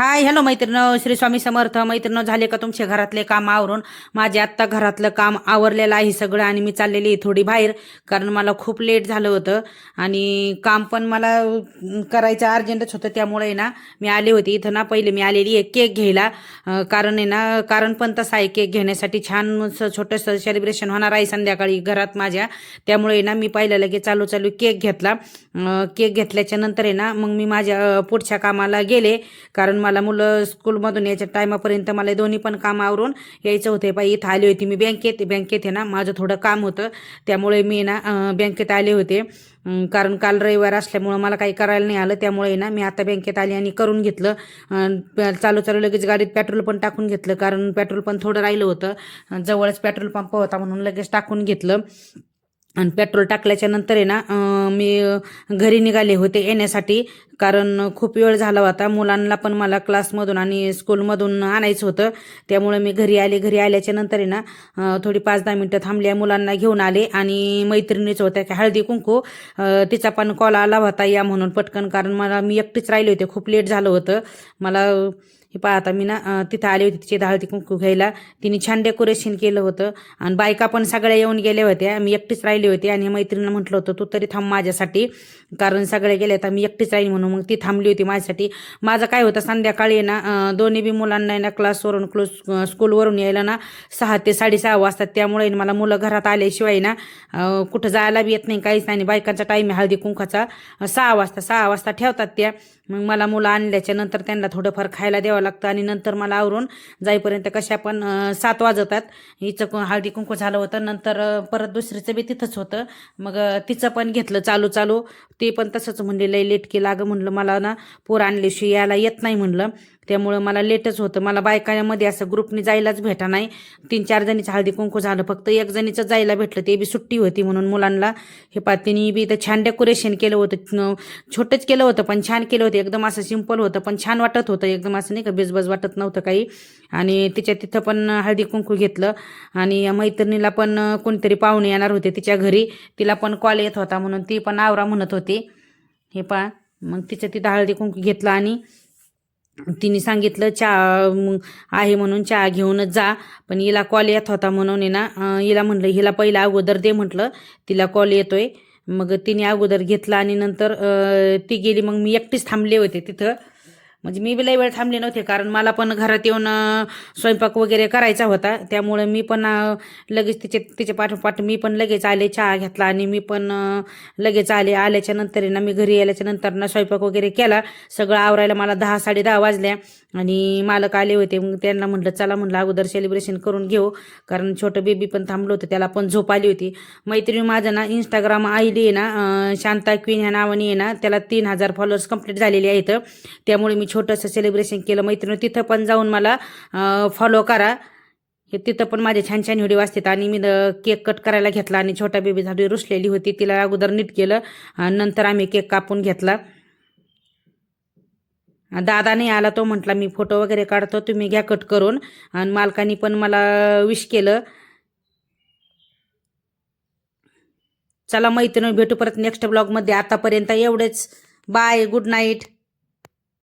Hi hello मैत्रिणं Shri Swami Samarth. मैत्रिणं झाले का तुमचे घरातले काम आवरून? माझे आत्ता घरातलं काम आवरलेलं आहे सगळं आणि मी चाललेली आहे थोडी बाहेर कारण मला खूप लेट झालं होतं आणि काम पण मला करायचं अर्जंटच होतं त्यामुळे ना मी आले होते. इथं ना पहिले मी आलेली आहे केक घ्यायला. कारण आहे ना कारण पण तसं आहे केक घेण्यासाठी छान असं छोटंसं सेलिब्रेशन होणार आहे संध्याकाळी घरात माझ्या. त्यामुळे ना मी पहिल्या लगेच चालू चालू केक घेतला. केक घेतल्याच्या नंतर आहे ना मग मी माझ्या पुढच्या कामाला गेले. कारण मला मला मुलं स्कूलमधून यायच्या टायमापर्यंत मला दोन्ही पण काम आवरून यायचं होते. बाई इथं आली होती मी बँकेत. बँकेत आहे ना माझं थोडं काम होतं. त्यामुळे मी ना बँकेत आले होते. कारण काल रविवार असल्यामुळं मला काही करायला नाही आलं. त्यामुळे ना मी आता बँकेत आली आणि करून घेतलं. चालू चालू लगेच गाडीत पेट्रोल पण टाकून घेतलं. कारण पेट्रोल पण थोडं राहिलं होतं. जवळच पेट्रोल पंप होता म्हणून लगेच टाकून घेतलं. आणि पेट्रोल टाकल्याच्या नंतर आहे ना मी घरी निघाले होते येण्यासाठी. कारण खूप वेळ झाला होता. मुलांना पण मला क्लासमधून आणि स्कूलमधून आणायचं होतं. त्यामुळे मी घरी आले. घरी आल्याच्यानंतर आहे ना थोडी पाच दहा मिनटं थांबल्या. मुलांना घेऊन आले आणि मैत्रिणीच होत्या की हळदी कुंकू. तिचा पण कॉल आला होता या म्हणून पटकन. कारण मला मी एकटीच राहिले होते. खूप लेट झालं होतं. मला हे पहा आता मी ना तिथं आले होते तिचे हळदी कुंकू घ्यायला. तिने छान डेकोरेशन केलं होतं. आणि बायका पण सगळ्या येऊन गेल्या होत्या. मी एकटीच राहिली होती आणि मैत्रिणीला म्हटलं होतं तू तरी थांब माझ्यासाठी. कारण सगळे गेले तर मी एकटीच राहील म्हणून. मग ती थांबली होती माझ्यासाठी. माझं काय होतं संध्याकाळी ना दोन्ही बी मुलांना ना क्लासवरून क्लोज स्कूलवरून यायला ना सहा ते साडेसहा वाजतात. त्यामुळे मला मुलं घरात आल्याशिवाय ना कुठं जायला बी येत नाही काहीच नाही. आणि बायकांचा टाईम आहे हळदी कुंकाचा सहा वाजता सहा वाजता ठेवतात त्या. मग मला मुलं आणल्याच्या नंतर त्यांना थोडंफार खायला द्यावं लागतं आणि नंतर मला आवरून जाईपर्यंत कशा पण सात वाजतात हिचं हळदी कुंकू झालं होतं. नंतर परत दुसरीचं बी तिथंच होतं. मग तिचं पण घेतलं चालू चालू. ते पण तसंच म्हणले लय लेट केलं अगं म्हणलं मला ना पोर आणल्याशिवाय यायला येत नाही म्हणलं. त्यामुळं मला लेटच होतं. मला बायकांमध्ये असं ग्रुपनी जायलाच भेटा नाही. तीन चार जणीचं हळदी कुंकू झालं. फक्त एक जणीचं जायला भेटलं. ते बी सुट्टी होती म्हणून मुलांना. हे पा तिने बी तर छान डेकोरेशन केलं होतं. छोटंच केलं होतं पण छान केलं होतं. एकदम असं सिंपल होतं पण छान वाटत होतं. एकदम असं नाही का बेजबज वाटत नव्हतं काही. आणि तिच्या तिथं पण हळदी कुंकू घेतलं. आणि मैत्रिणीला पण कोणतरी पाहुणे येणार होते तिच्या घरी. तिला पण कॉल येत होता म्हणून ती पण आवरा म्हणत होती. हे पा मग तिच्या तिथं हळदी कुंकू घेतलं आणि तिने सांगितलं चहा आहे म्हणून चहा घेऊनच जा. पण हिला कॉल येत होता म्हणून ना हिला म्हटलं हिला पहिला अगोदर दे म्हटलं तिला कॉल येतोय. मग तिने अगोदर घेतला आणि नंतर ती गेली. मग मी एकटीच थांबले होते तिथं. म्हणजे मी बी लई वेळ थांबले नव्हते कारण मला पण घरात येऊन स्वयंपाक वगैरे करायचा होता. त्यामुळे मी पण लगेच तिचे तिच्या पाठोपाठ मी पण लगेच आले चहा घेतला आणि मी पण लगेच आले. आल्याच्यानंतर ना मी घरी आल्याच्यानंतर ना स्वयंपाक वगैरे केला. सगळं आवरायला मला दहा साडे दहा वाजल्या आणि मालक आले होते. मग त्यांना म्हटलं चला म्हटलं अगोदर सेलिब्रेशन करून घेऊ. कारण छोटं बेबी पण थांबलं होतं त्याला पण झोप आली होती. मैत्रिणी माझं ना इंस्टाग्राम आईली आहे ना शांता क्वीन ह्या नावाने आहे ना त्याला तीन हजार फॉलोअर्स कंप्लीट झालेले आहेत. त्यामुळे मी छोटंसं सेलिब्रेशन केलं. मैत्रिणी तिथं पण जाऊन मला फॉलो करा. हे तिथं पण माझे छान छान व्हिडिओ असतात. आणि मी केक कट करायला घेतला आणि छोटा बेबी झाडी रुसलेली होती. तिला अगोदर नीट केलं. नंतर आम्ही केक कापून घेतला. दादा नाही आला तो म्हटला मी फोटो वगैरे काढतो तुम्ही घ्या कट करून. आणि मालकानी पण मला विश केलं. चला मैत्रिणी भेटू परत नेक्स्ट ब्लॉगमध्ये आतापर्यंत एवढेच. Bye good night